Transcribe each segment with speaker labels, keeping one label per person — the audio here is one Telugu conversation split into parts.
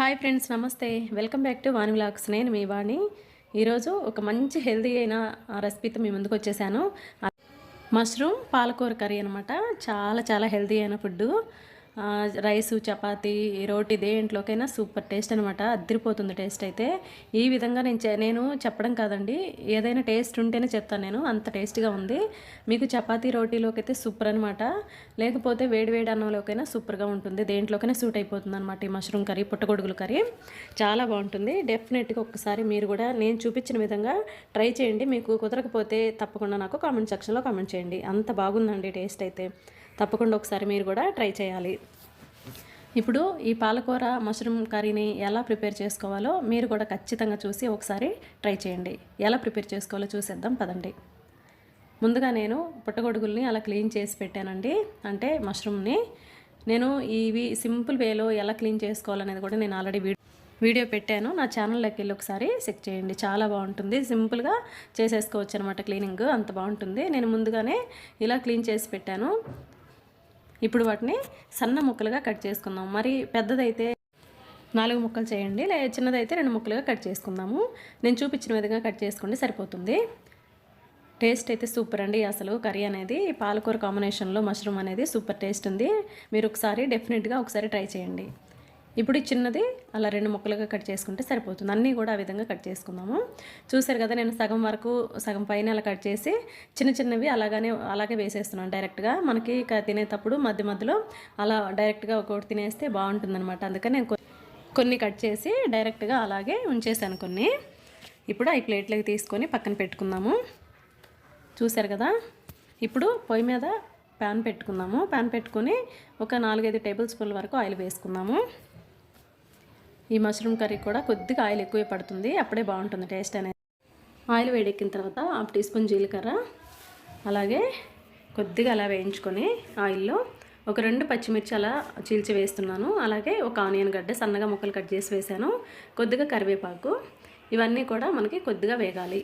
Speaker 1: హాయ్ ఫ్రెండ్స్ నమస్తే. Welcome back to Vani vlogs నేను మీ వాణి. ఈరోజు ఒక మంచి హెల్దీ అయిన రెసిపీతో మీ ముందుకు వచ్చేసాను. మష్రూమ్ పాలకూర కర్రీ అనమాట చాలా చాలా హెల్దీ అయిన ఫుడ్ రైసు చపాతీ రోటీ దేంట్లోకైనా సూపర్ టేస్ట్ అనమాట అద్దరిపోతుంది టేస్ట్ అయితే. ఈ విధంగా నేను నేను చెప్పడం కాదండి. ఏదైనా టేస్ట్ ఉంటేనే చెప్తాను నేను. అంత టేస్ట్గా ఉంది. మీకు చపాతీ రోటీలోకి అయితే సూపర్ అనమాట లేకపోతే వేడి వేడి అన్నంలోకైనా సూపర్గా ఉంటుంది. దేంట్లోకైనా సూట్ అయిపోతుంది అనమాట ఈ మష్రూమ్ కర్రీ పుట్టగొడుగుల కర్రీ. చాలా బాగుంటుంది. డెఫినెట్గా ఒక్కసారి మీరు కూడా నేను చూపించిన విధంగా ట్రై చేయండి. మీకు కుదరకపోతే తప్పకుండా నాకు కామెంట్ సెక్షన్లో కామెంట్ చేయండి. అంత బాగుందండి టేస్ట్ అయితే. తప్పకుండా ఒకసారి మీరు కూడా ట్రై చేయాలి. ఇప్పుడు ఈ పాలకూర మష్రూమ్ కర్రీని ఎలా ప్రిపేర్ చేసుకోవాలో మీరు కూడా ఖచ్చితంగా చూసి ఒకసారి ట్రై చేయండి. ఎలా ప్రిపేర్ చేసుకోవాలో చూసేద్దాం పదండి. ముందుగా నేను పుట్టగొడుగుల్ని అలా క్లీన్ చేసి పెట్టానండి. అంటే మష్రూమ్ని. నేను ఇవి సింపుల్ వేలో ఎలా క్లీన్ చేసుకోవాలనేది కూడా నేను ఆల్రెడీ వీడియో వీడియో పెట్టాను. నా ఛానల్లోకి వెళ్ళి ఒకసారి చెక్ చేయండి. చాలా బాగుంటుంది. సింపుల్గా చేసేసుకోవచ్చు అనమాట క్లీనింగ్. అంత బాగుంటుంది. నేను ముందుగానే ఇలా క్లీన్ చేసి పెట్టాను. ఇప్పుడు వాటిని సన్న ముక్కలుగా కట్ చేసుకుందాం. మరి పెద్దదైతే నాలుగు ముక్కలు చేయండి లేదా చిన్నదైతే రెండు ముక్కలుగా కట్ చేసుకుందాము. నేను చూపించిన విధంగా కట్ చేసుకోండి సరిపోతుంది. టేస్ట్ అయితే సూపర్ అండి. అసలు కర్రీ అనేది పాలకూర కాంబినేషన్లో మష్రూమ్ అనేది సూపర్ టేస్ట్ ఉంది. మీరు ఒకసారి డెఫినెట్గా ఒకసారి ట్రై చేయండి. ఇప్పుడు ఈ చిన్నది అలా రెండు ముక్కలుగా కట్ చేసుకుంటే సరిపోతుంది. అన్నీ కూడా ఆ విధంగా కట్ చేసుకుందాము. చూసారు కదా నేను సగం వరకు సగం పైన అలా కట్ చేసి చిన్న చిన్నవి అలాగానే అలాగే వేసేస్తున్నాను డైరెక్ట్గా. మనకి తినేటప్పుడు మధ్య మధ్యలో అలా డైరెక్ట్గా ఒకటి తినేస్తే బాగుంటుందన్నమాట. అందుకని నేను కొన్ని కట్ చేసి డైరెక్ట్గా అలాగే ఉంచేసాను కొన్ని. ఇప్పుడు ఈ ప్లేట్లోకి తీసుకొని పక్కన పెట్టుకుందాము. చూసారు కదా ఇప్పుడు పొయ్యి మీద ప్యాన్ పెట్టుకుందాము. ప్యాన్ పెట్టుకొని ఒక నాలుగైదు టేబుల్ స్పూన్ల వరకు ఆయిల్ వేసుకుందాము. ఈ మష్రూమ్ కర్రీ కూడా కొద్దిగా ఆయిల్ ఎక్కువే పడుతుంది అప్పుడే బాగుంటుంది టేస్ట్ అనేది. ఆయిల్ వేడెక్కిన తర్వాత హాఫ్ టీ స్పూన్ జీలకర్ర అలాగే కొద్దిగా అలా వేయించుకొని ఆయిల్లో ఒక రెండు పచ్చిమిర్చి అలా చీల్చి వేస్తున్నాను. అలాగే ఒక ఆనియన్ గడ్డ సన్నగా ముక్కలు కట్ చేసి వేసాను కొద్దిగా కరివేపాకు ఇవన్నీ కూడా మనకి కొద్దిగా వేగాలి.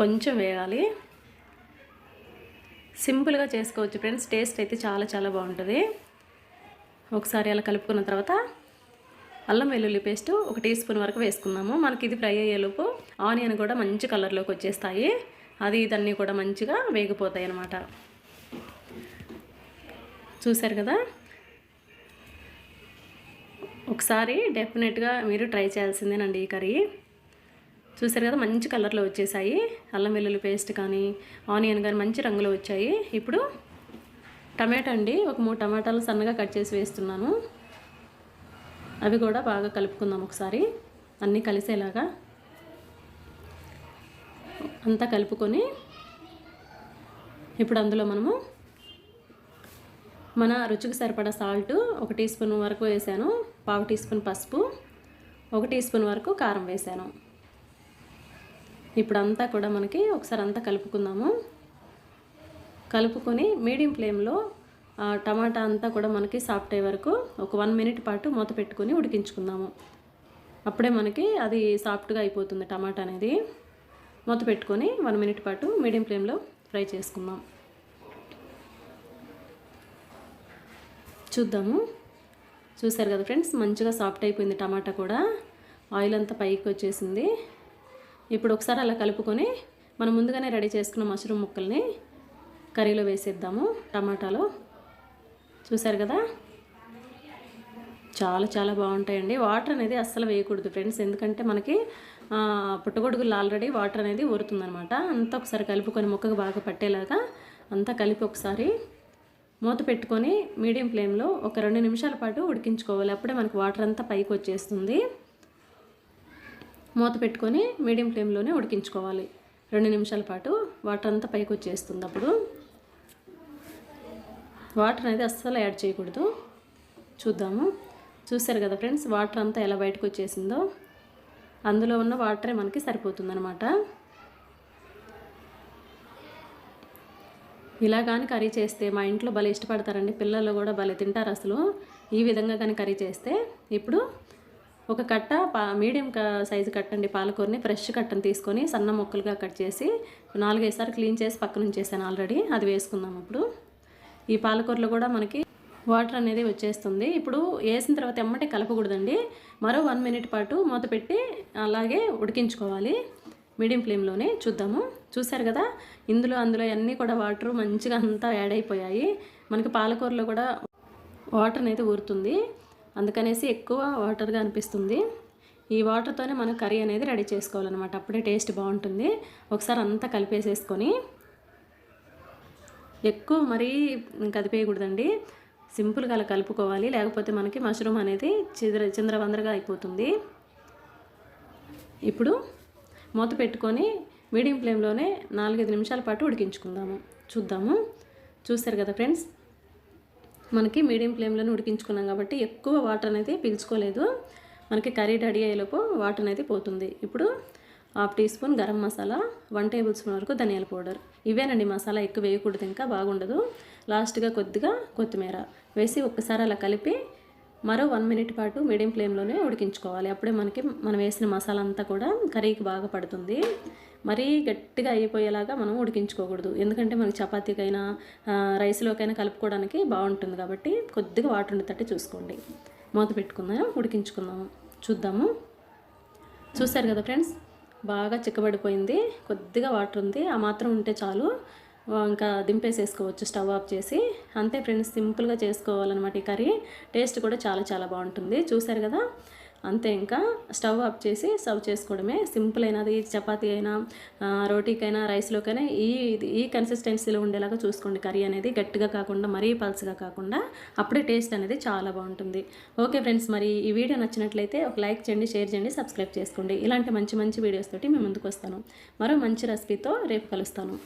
Speaker 1: కొంచెం వేగాలి. సింపుల్గా చేసుకోవచ్చు ఫ్రెండ్స్ టేస్ట్ అయితే చాలా చాలా బాగుంటుంది. ఒకసారి అలా కలుపుకున్న తర్వాత అల్లం వెల్లుల్లి పేస్ట్ ఒక టీ స్పూన్ వరకు వేసుకున్నాము మనకి ఇది ఫ్రై అయ్యేలోపు ఆనియన్ కూడా మంచి కలర్లోకి వచ్చేస్తాయి. అది ఇదన్నీ కూడా మంచిగా వేగిపోతాయి అన్నమాట. చూశారు కదా? ఒకసారి డెఫినెట్గా మీరు ట్రై చేయాల్సిందేనండి ఈ కర్రీ. చూసారు కదా? మంచి కలర్లో వచ్చేసాయి. అల్లం వెల్లుల్లి పేస్ట్ కానీ ఆనియన్ కానీ మంచి రంగులో వచ్చాయి. ఇప్పుడు టమాటా అండి. ఒక మూడు టమాటాలు సన్నగా కట్ చేసి వేస్తున్నాను. అవి కూడా బాగా కలుపుకుందాం ఒకసారి. అన్నీ కలిసేలాగా అంతా కలుపుకొని ఇప్పుడు అందులో మనము మన రుచికి సరిపడా సాల్ట్ ఒక టీ స్పూన్ వరకు వేసాను పావు టీ స్పూన్ పసుపు ఒక టీ స్పూన్ వరకు కారం వేసాను. ఇప్పుడు అంతా కూడా మనకి ఒకసారి అంతా కలుపుకుందాము. కలుపుకొని మీడియం ఫ్లేమ్లో టమాటా అంతా కూడా మనకి సాఫ్ట్ అయ్యే వరకు ఒక వన్ మినిట్ పాటు మూత పెట్టుకొని ఉడికించుకుందాము. అప్పుడే మనకి అది సాఫ్ట్గా అయిపోతుంది టమాటా అనేది. మూత పెట్టుకొని వన్ మినిట్ పాటు మీడియం ఫ్లేమ్లో ఫ్రై చేసుకుందాం. చూద్దాము. చూసారు కదా ఫ్రెండ్స్ మంచిగా సాఫ్ట్ అయిపోయింది టమాటా కూడా. ఆయిల్ అంతా పైకి వచ్చేసింది. ఇప్పుడు ఒకసారి అలా కలుపుకొని మనం ముందుగానే రెడీ చేసుకున్న మష్రూమ్ ముక్కల్ని కర్రీలో వేసేద్దాము టమాటాలో. చూసారు కదా? చాలా చాలా బాగుంటాయండి. వాటర్ అనేది అస్సలు వేయకూడదు ఫ్రెండ్స్. ఎందుకంటే మనకి పుట్టగొడుగులు ఆల్రెడీ వాటర్ అనేది ఊరుతుందనమాట అంతా ఒకసారి కలుపుకొని ముక్కకు బాగా పట్టేలాగా అంతా కలిపి ఒకసారి మూత పెట్టుకొని మీడియం ఫ్లేమ్లో ఒక రెండు నిమిషాల పాటు ఉడికించుకోవాలి. అప్పుడే మనకి వాటర్ అంతా పైకి వచ్చేస్తుంది. మూత పెట్టుకొని మీడియం ఫ్లేమ్లోనే ఉడికించుకోవాలి. రెండు నిమిషాల పాటు వాటర్ అంతా పైకి వచ్చేస్తుంది అప్పుడు. వాటర్ అనేది అస్సలు యాడ్ చేయకూడదు. చూద్దాము. చూసారు కదా ఫ్రెండ్స్ వాటర్ అంతా ఎలా బయటకు వచ్చేసిందో? అందులో ఉన్న వాటరే మనకి సరిపోతుందనమాట ఇలా కానీ కర్రీ చేస్తే మా ఇంట్లో భలే ఇష్టపడతారండి. పిల్లలు కూడా భలే తింటారు అసలు. ఈ విధంగా కానీ కర్రీ చేస్తే ఇప్పుడు ఒక కట్ట పా మీడియం క సైజు కట్టండి పాలకూరని ఫ్రెష్ కట్టను తీసుకొని సన్న ముక్కలుగా కట్ చేసి నాలుగైదు సార్లు క్లీన్ చేసి పక్కన ఉంచేసాను ఆల్రెడీ. అది వేసుకుందాం ఇప్పుడు. ఈ పాలకూరలో కూడా మనకి వాటర్ అనేది వచ్చేస్తుంది. ఇప్పుడు వేసిన తర్వాత ఎమ్మటే కలపకూడదండి. మరో వన్ మినిట్ పాటు మూత పెట్టి అలాగే ఉడికించుకోవాలి. మీడియం ఫ్లేమ్లోనే చూద్దాము. చూసారు కదా? ఇందులో అందులో అన్నీ కూడా వాటర్ మంచిగా అంతా యాడ్ అయిపోయాయి. మనకి పాలకూరలో కూడా వాటర్ అనేది ఊరుతుంది. అందుకనేసి ఎక్కువ వాటర్గా అనిపిస్తుంది. ఈ వాటర్తోనే మనం కర్రీ అనేది రెడీ చేసుకోవాలన్నమాట. అప్పుడే టేస్ట్ బాగుంటుంది. ఒకసారి అంతా కలిపేసేసుకొని ఎక్కువ మరీ కదిపేయకూడదండి. సింపుల్గా అలా కలుపుకోవాలి. లేకపోతే మనకి మష్రూమ్ అనేది చింద్ర చింద్రవందరగా అయిపోతుంది. ఇప్పుడు మూత పెట్టుకొని మీడియం ఫ్లేమ్లోనే నాలుగైదు నిమిషాల పాటు ఉడికించుకుందాము. చూద్దాము. చూస్తారు కదా ఫ్రెండ్స్? మనకి మీడియం ఫ్లేమ్లోనే ఉడికించుకున్నాం కాబట్టి ఎక్కువ వాటర్ అనేది పీల్చుకోలేదు. మనకి కర్రీ రెడీ అయ్యేలోపు వాటర్ అనేది పోతుంది. ఇప్పుడు half teaspoon garam masala one tablespoon వరకు ధనియాల పౌడర్. ఇవేనండి మసాలా ఎక్కువ వేయకూడదు ఇంకా బాగుండదు. లాస్ట్గా కొద్దిగా కొత్తిమీర వేసి ఒక్కసారి అలా కలిపి మరో వన్ మినిట్ పాటు మీడియం ఫ్లేమ్లోనే ఉడికించుకోవాలి. అప్పుడే మనకి మనం వేసిన మసాలా అంతా కూడా కర్రీకి బాగా పడుతుంది. మరీ గట్టిగా అయిపోయేలాగా మనం ఉడికించుకోకూడదు. ఎందుకంటే మనకి చపాతీకైనా రైస్లోకైనా కలుపుకోవడానికి బాగుంటుంది కాబట్టి కొద్దిగా వాటర్ ఉండేటట్టు చూసుకోండి. మూత పెట్టుకుందాం ఉడికించుకుందాము చూద్దాము. చూశారు కదా ఫ్రెండ్స్? బాగా చిక్కబడిపోయింది. కొద్దిగా వాటర్ ఉంది. ఆ మాత్రం ఉంటే చాలు. ఇంకా దింపేసేసుకోవచ్చు స్టవ్ ఆఫ్ చేసి. అంతే ఫ్రెండ్స్ సింపుల్గా చేసుకోవాలన్నమాట ఈ కర్రీ. టేస్ట్ కూడా చాలా చాలా బాగుంటుంది. చూశారు కదా? అంతే ఇంకా స్టవ్ ఆఫ్ చేసి సర్వ్ చేసుకోవడమే. సింపుల్ అయినది చపాతీ అయినా రోటీకైనా రైస్లోకైనా ఈ ఈ కన్సిస్టెన్సీలో ఉండేలాగా చూసుకోండి. కర్రీ అనేది గట్టిగా కాకుండా మరీ పల్స్గా కాకుండా అప్పుడే టేస్ట్ అనేది చాలా బాగుంటుంది. ఓకే ఫ్రెండ్స్ మరి ఈ వీడియో నచ్చినట్లయితే ఒక లైక్ చేయండి షేర్ చేయండి సబ్స్క్రైబ్ చేసుకోండి. ఇలాంటి మంచి మంచి వీడియోస్ తోటి మేము ముందుకు వస్తాను మరో మంచి రెసిపీతో రేపు కలుస్తాను.